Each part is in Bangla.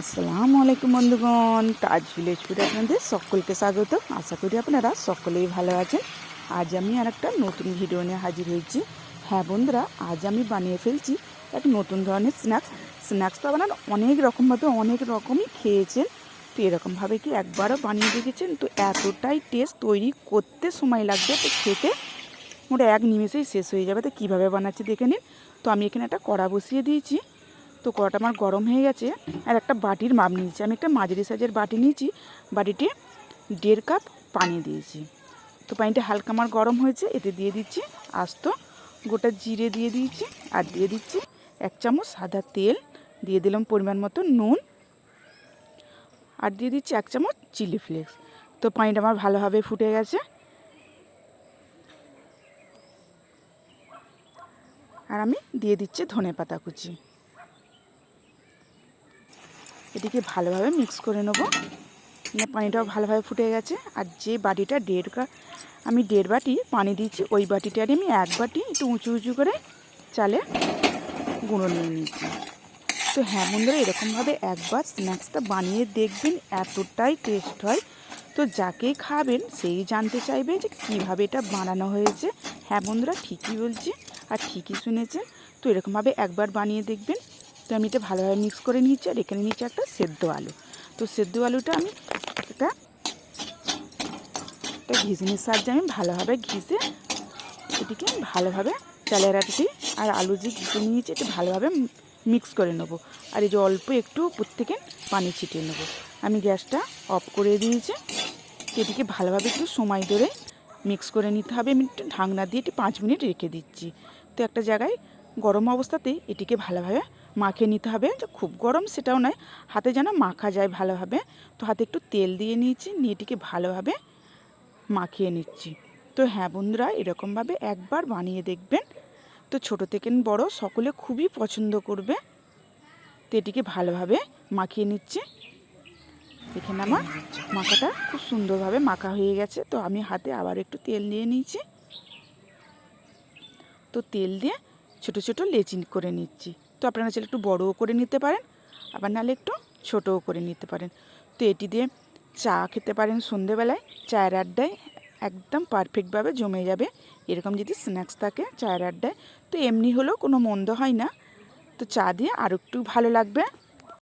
আসসালামু আলাইকুম বন্ধুগণ, তাজ ভিলেজ ফুডে আপনাদের সকলকে স্বাগত। আশা করি আপনারা সকলেই ভালো আছেন। আজ আমি আর একটা নতুন ভিডিও নিয়ে হাজির হয়েছি। হ্যাঁ বন্ধুরা, আজ আমি বানিয়ে ফেলছি এক নতুন ধরনের স্ন্যাক্স স্ন্যাক্স তো আপনারা অনেক রকমভাবে অনেক রকমই খেয়েছেন। তো এরকমভাবে কি একবারও বানিয়ে দেখেছেন? তো এতটাই টেস্ট তৈরি করতে সময় লাগবে তো খেতে। ওটা এক নিমেষেই শেষ হয়ে যাবে। তো কীভাবে বানাচ্ছি দেখে নিন। তো আমি এখানে একটা কড়া বসিয়ে দিয়েছি। তো কড়াটা আমার গরম হয়ে গেছে আর একটা বাটির মাপ নিয়েছি। আমি একটা মাঝারি সাইজের বাটি নিয়েছি। বাটিতে দেড় কাপ পানি দিয়েছি। তো পানিটা হালকা আমার গরম হয়েছে, এতে দিয়ে দিচ্ছি আস্ত, গোটা জিরে দিয়ে দিয়েছি আর দিয়ে দিচ্ছি এক চামচ সাদা তেল। দিয়ে দিলাম পরিমাণ মতো নুন আর দিয়ে দিচ্ছি এক চামচ চিলি ফ্লেক্স। তো পানিটা আমার ভালোভাবে ফুটে গেছে। আর আমি দিয়ে দিচ্ছি ধনে পাতা কুচি। এটিকে ভালোভাবে মিক্স করে নেব। মানে পানিটাও ভালোভাবে ফুটে গেছে। আর যে বাটিটা দেড় আমি দেড় বাটি পানি দিয়েছি, ওই বাটিটারই আমি এক বাটি একটু উঁচু উঁচু করে চালে গুঁড়ো নিয়ে নিয়েছি। তো হ্যাঁ বন্ধুরা, এরকমভাবে একবার স্ন্যাক্সটা বানিয়ে দেখবেন, এতটাই টেস্ট হয়। তো যাকে খাবেন সেই জানতে চাইবে যে কীভাবে এটা বানানো হয়েছে। হ্যাঁ বন্ধুরা, ঠিকই বলছি আর ঠিকই শুনেছেন। তো এরকমভাবে একবার বানিয়ে দেখবেন। তো আমি এটা ভালোভাবে মিক্স করে নিয়েছি আর এখানে নিয়েছি একটা সেদ্ধ আলু। তো সেদ্ধ আলুটা আমি একটা একটা ঘিসনির সাহায্যে আমি ভালোভাবে ঘিসে এটিকে ভালোভাবে চালের আটিটি আর আলু যে ঘিসে নিয়েছি এটা ভালোভাবে মিক্স করে নেব। আর এই যে অল্প একটু থেকে পানি ছিটিয়ে নেব। আমি গ্যাসটা অফ করে দিয়েছি। এটিকে ভালোভাবে একটু সময় ধরে মিক্স করে নিতে হবে। আমি একটু ঢাকনা দিয়ে এটি পাঁচ মিনিট রেখে দিচ্ছি। তো একটা জায়গায় গরম অবস্থাতেই এটিকে ভালোভাবে মাখিয়ে নিতে হবে। খুব গরম সেটাও নয়, হাতে যেন মাখা যায় ভালোভাবে। তো হাতে একটু তেল দিয়ে নিয়েছি, নিয়ে এটিকে ভালোভাবে মাখিয়ে নিচ্ছি। তো হ্যাঁ বন্ধুরা, এরকমভাবে একবার বানিয়ে দেখবেন। তো ছোটো থেকে বড় সকলে খুবই পছন্দ করবে। তো এটিকে ভালোভাবে মাখিয়ে নিচ্ছি। এখানে আমার মাখাটা খুব সুন্দরভাবে মাখা হয়ে গেছে। তো আমি হাতে আবার একটু তেল নিয়ে নিয়েছি। তো তেল দিয়ে ছোট ছোট লেচি করে নিচ্ছি। তো আপনারা চাইলে একটু বড়ও করে নিতে পারেন, আবার নাহলে একটু ছোটও করে নিতে পারেন। তো এটি দিয়ে চা খেতে পারেন সন্ধেবেলায়, চায়ের আড্ডায় একদম পারফেক্টভাবে জমে যাবে। এরকম যদি স্ন্যাক্স থাকে চায়ের আড্ডায়, তো এমনি হলেও কোনো মন্দ হয় না। তো চা দিয়ে আরও একটু ভালো লাগবে।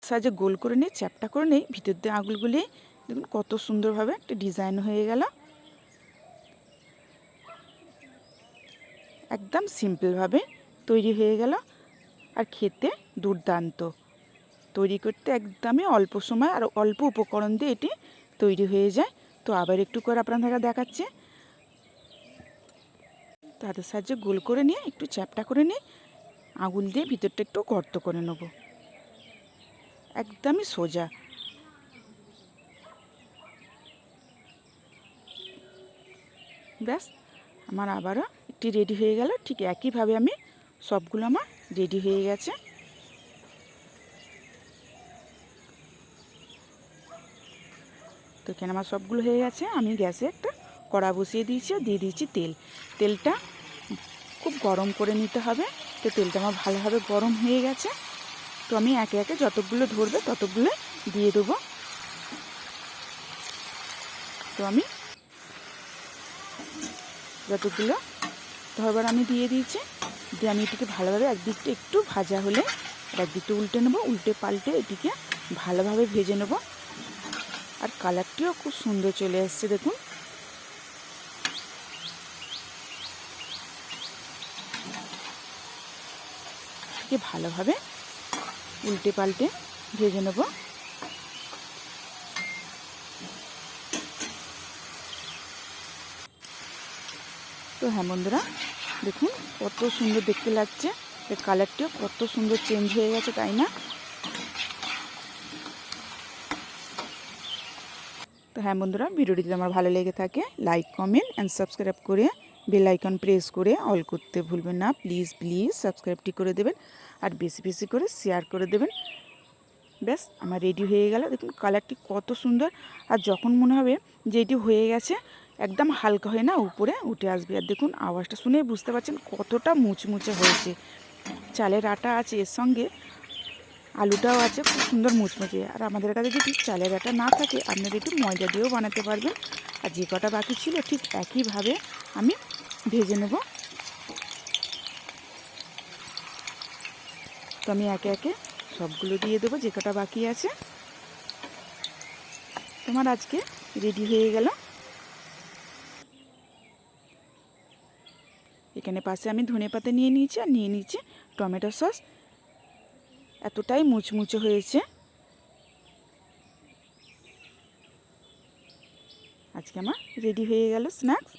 সাহায্যে গোল করে নিই চ্যাপটা করে নিই ভিতর দিয়ে আঙুলগুলি দেখুন কত সুন্দরভাবে একটা ডিজাইন হয়ে গেল। একদম সিম্পলভাবে তৈরি হয়ে গেল। আর খেতে দুর্দান্ত। তৈরি করতে একদমই অল্প সময় আর অল্প উপকরণ দিয়ে এটি তৈরি হয়ে যায়। তো আবার একটু করে আপনাদের দেখাচ্ছে। তাদের সাহায্যে গোল করে নিয়ে একটু চ্যাপটা করে নিয়ে আঙুল দিয়ে ভিতরটা একটু গর্ত করে নেব। একদমই সোজা। ব্যাস, আমার আবারও একটি রেডি হয়ে গেল। ঠিক একইভাবে আমি সবগুলো আমার রেডি হয়ে গেছে। তো এখানে আমার সবগুলো হয়ে গেছে? আমি গ্যাসে একটা কড়া বসিয়ে দিয়েছি আর দিয়ে দিয়েছি তেল। তেলটা খুব গরম করে নিতে হবে। তো তেলটা আমার ভালোভাবে গরম হয়ে গেছে। তো আমি একে একে যতগুলো ধরবে ততগুলো দিয়ে দেবো। তো আমি যতগুলো ধরবার আমি দিয়ে দিয়েছি। দিয়ে আমি এটিকে ভালোভাবে একদিকটা একটু ভাজা হলে একদিকটা উল্টে নেব, উল্টে পাল্টে এটিকে ভালোভাবে ভেজে নেব। আর কালারটিও খুব সুন্দর চলে এসছে দেখুন। এটিকে ভালোভাবে উল্টে পাল্টে ভেজে নেব। তো হ্যাঁ বন্ধুরা দেখুন, কত সুন্দর দেখতে লাগছে। এর কালারটিও কত সুন্দর চেঞ্জ হয়ে গেছে, তাই না? তো হ্যাঁ বন্ধুরা, ভিডিওটি যদি আমার ভালো লেগে থাকে লাইক কমেন্ট অ্যান্ড সাবস্ক্রাইব করে বেল আইকন প্রেস করে অল করতে ভুলবেন না। প্লিজ প্লিজ সাবস্ক্রাইবটি করে দেবেন আর বেশি বেশি করে শেয়ার করে দেবেন। ব্যাস, আমার রেডি হয়ে গেল। দেখুন কালারটি কত সুন্দর। আর যখন মনে হবে যে এটি হয়ে গেছে একদম হালকা হয়ে না উপরে উঠে আসবে। আর দেখুন, আওয়াজটা শুনে বুঝতে পারছেন কতটা মুচমুচে হয়েছে। চালের আটা আছে এর সঙ্গে, আলুটাও আছে, খুব সুন্দর মুচমুচে। আর আমাদের কাছে যদি চালের আটা না থাকে, আপনারা একটু ময়দা দিয়েও বানাতে পারবেন। আর যে কটা বাকি ছিল, ঠিক একইভাবে আমি ভেজে নেব। তো আমি একে একে সবগুলো দিয়ে দেবো, যে কটা বাকি আছে। তোমার আজকে রেডি হয়ে গেল। এখানে পাশে আমি ধনে পাতা নিয়ে নিয়েছি আর নিয়ে নিয়েছি টমেটো সস। এতটাই মুচমুচে হয়েছে। আজকে আমার রেডি হয়ে গেল স্ন্যাক্স।